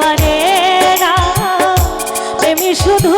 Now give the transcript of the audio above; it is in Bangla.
পারে না। প্রেমী শুধু